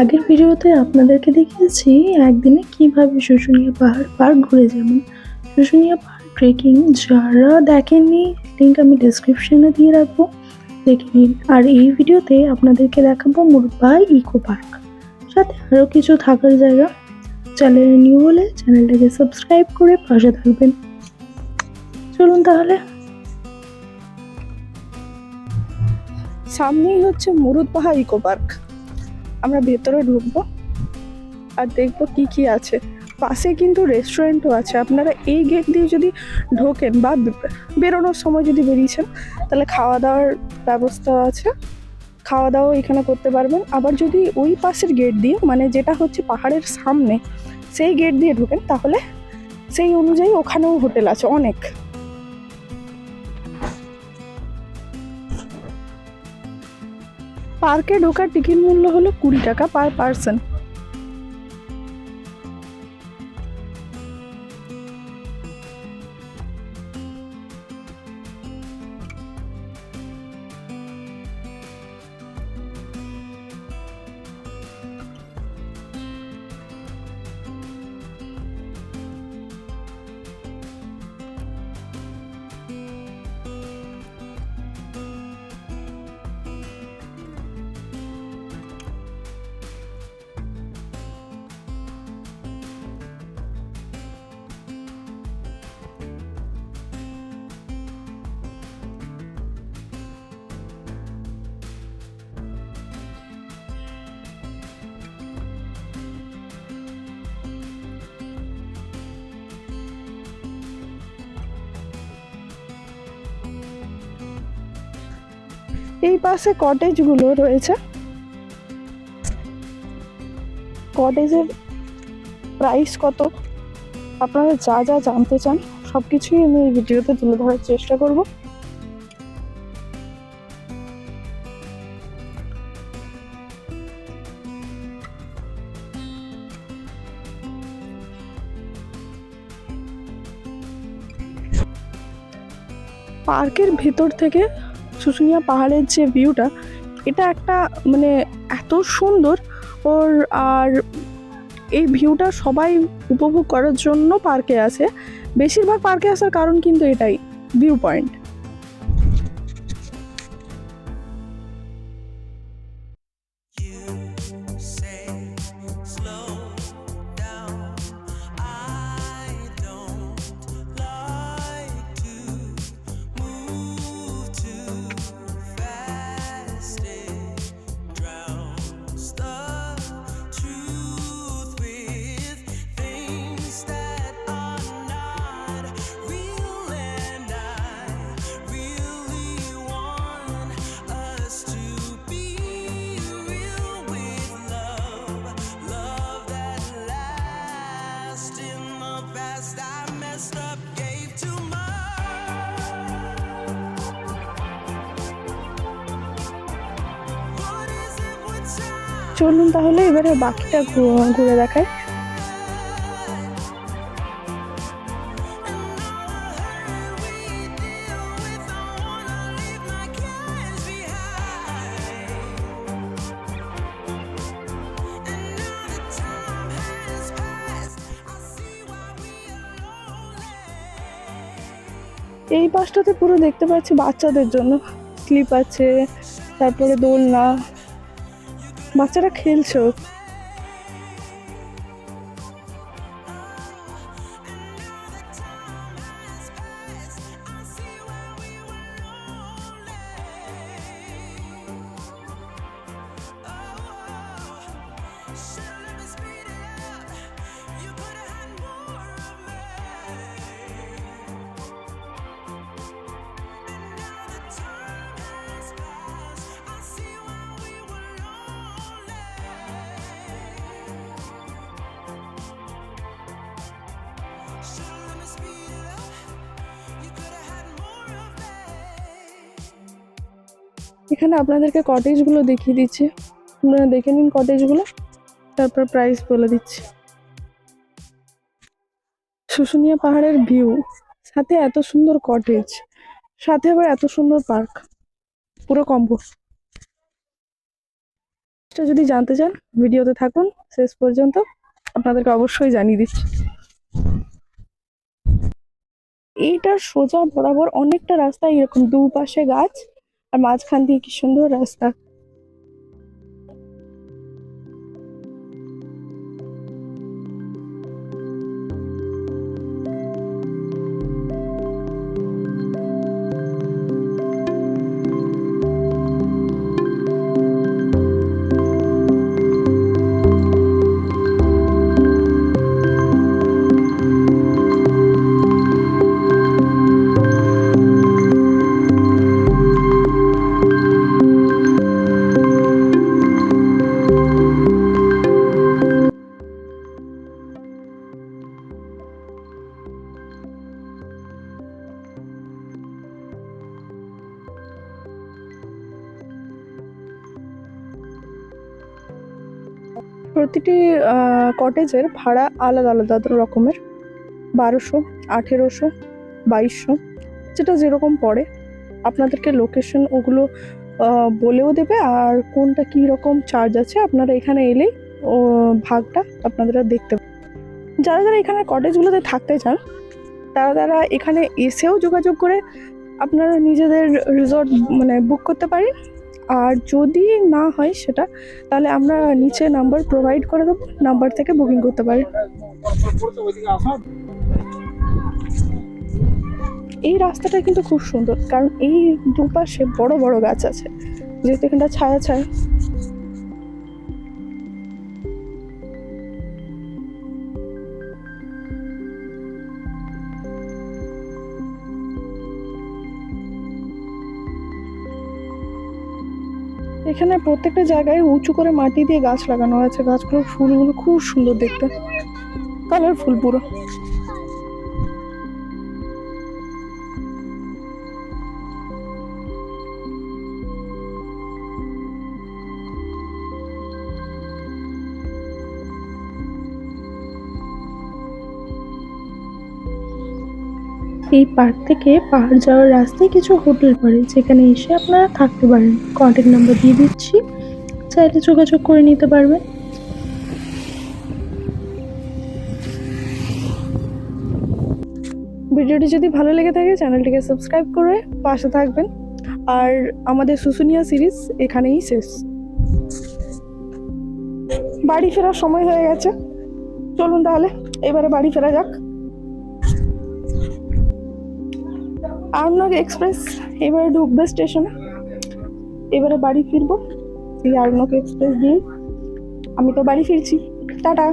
আগের ভিডিওতে আপনাদেরকে দেখিয়েছি একদিনে কীভাবে শুশুনিয়া পাহাড় পার্ক ঘুরে যাবেন শুশুনিয়া পাহাড় ট্রেকিং যারা দেখেননি লিঙ্ক আমি ডিসক্রিপশনে দিয়ে রাখব। দেখে নিন। আর এই ভিডিওতে আপনাদেরকে দেখাবো মুরবাই ইকো পার্ক সাথে আরও কিছু থাকার জায়গা। চ্যানেলে নিউ হলে চ্যানেলটাকে সাবস্ক্রাইব করে পাশে থাকবেন। চলুন তাহলে। সামনেই হচ্ছে মুরুদ পাহাড় ইকো পার্ক আমরা ভেতরে ঢুকবো আর দেখব কি কি আছে। পাশে কিন্তু রেস্টুরেন্টও আছে। আপনারা এই গেট দিয়ে যদি ঢোকেন বা বেরোনোর সময় যদি বেরিয়েছেন, তাহলে খাওয়া দাওয়ার ব্যবস্থা আছে। খাওয়া দাওয়া এখানে করতে পারবেন। আবার যদি ওই পাশের গেট দিয়ে মানে যেটা হচ্ছে পাহাড়ের সামনে, সেই গেট দিয়ে ঢোকেন, তাহলে সেই অনুযায়ী ওখানেও হোটেল আছে অনেক। পার্কে ঢোকার টিকিট মূল্য হলো কুড়ি টাকা পার পার্সন। এই পাশে কটেজগুলো রয়েছে। কটেজের প্রাইস কত? আপনারা যা যা জানতে চান সব কিছুই আমি এই ভিডিওতে তুলে ধরার চেষ্টা করব। পার্কের ভেতর থেকে শুশুনিয়া পাহাড়ের যে ভিউটা, এটা একটা মানে এত সুন্দর ওর আর এই ভিউটা সবাই উপভোগ করার জন্য পার্কে আছে। বেশিরভাগ পার্কে আসার কারণ কিন্তু এটাই ভিউ পয়েন্ট চলুন তাহলে, এবারে বাকিটা ঘুরে দেখায় এই পাশটাতে পুরো দেখতে পাচ্ছি বাচ্চাদের জন্য। স্লিপ আছে, তারপরে দোলনা বাচ্চারা খেলছে? এখানে আপনাদেরকে কটেজগুলো দেখিয়ে দিচ্ছি। আপনারা দেখে নিন কটেজগুলো তারপর প্রাইস বলে দিচ্ছি। শুশুনিয়া পাহাড়ের ভিউ সাথে এত সুন্দর কটেজ সাথে আবার এত সুন্দর পার্ক পুরো কম্বো যদি জানতে চান, ভিডিওতে থাকুন, শেষ পর্যন্ত আপনাদেরকে অবশ্যই জানিয়ে দিচ্ছি। এইটার সোজা বরাবর অনেকটা রাস্তা এরকম, দুপাশে গাছ আর মাঝখান দিয়ে কি সুন্দর রাস্তা। প্রতিটি কটেজের ভাড়া আলাদা আলাদা রকমের। বারোশো, আঠেরোশো, বাইশশো, যেটা যেরকম পড়ে। আপনাদেরকে লোকেশন ওগুলো বলেও দেবে। আর কোনটা কী রকম চার্জ আছে, আপনারা এখানে এলেই, ও, ভাগটা আপনারা দেখতে। যারা যারা এখানে কটেজগুলোতে থাকতে চান, তারা তারা এখানে এসেও যোগাযোগ করে আপনারা নিজেদের রিসর্ট মানে বুক করতে পারেন আর যদি না হয় সেটা, তাহলে আমরা নিচে নাম্বার প্রোভাইড করে দেবো নাম্বার থেকে বুকিং করতে পারি। এই রাস্তাটা কিন্তু খুব সুন্দর, কারণ এই দুপাশে বড় বড় গাছ আছে, যেহেতু এখানটা ছায়া ছায়া। এখানে প্রত্যেকটা জায়গায় উঁচু করে মাটি দিয়ে গাছ লাগানো আছে গাছগুলোর ফুলগুলো খুব সুন্দর দেখতে। কালার ফুল পুরো। এই পার্ক থেকে পাহাড় যাওয়ার রাস্তায় কিছু হোটেল পড়ে যেখানে এসে আপনারা থাকতে পারেন। কন্ট্যাক্ট নাম্বার দিয়ে দিচ্ছি। চাইলে যোগাযোগ করে নিতে পারবেন। ভিডিওটি যদি ভালো লেগে থাকে, চ্যানেলটিকে সাবস্ক্রাইব করে পাশে থাকবেন। আর আমাদের শুশুনিয়া সিরিজ এখানেই শেষ। বাড়ি ফেরার সময় হয়ে গেছে। চলুন তাহলে, এবারে বাড়ি ফেরা যাক। আরনগ এক্সপ্রেস এবারে ঢুকবে স্টেশনে এবারে বাড়ি ফিরবো। এই আরনগ এক্সপ্রেস দিয়ে। আমি তো বাড়ি ফিরছি। টাটা।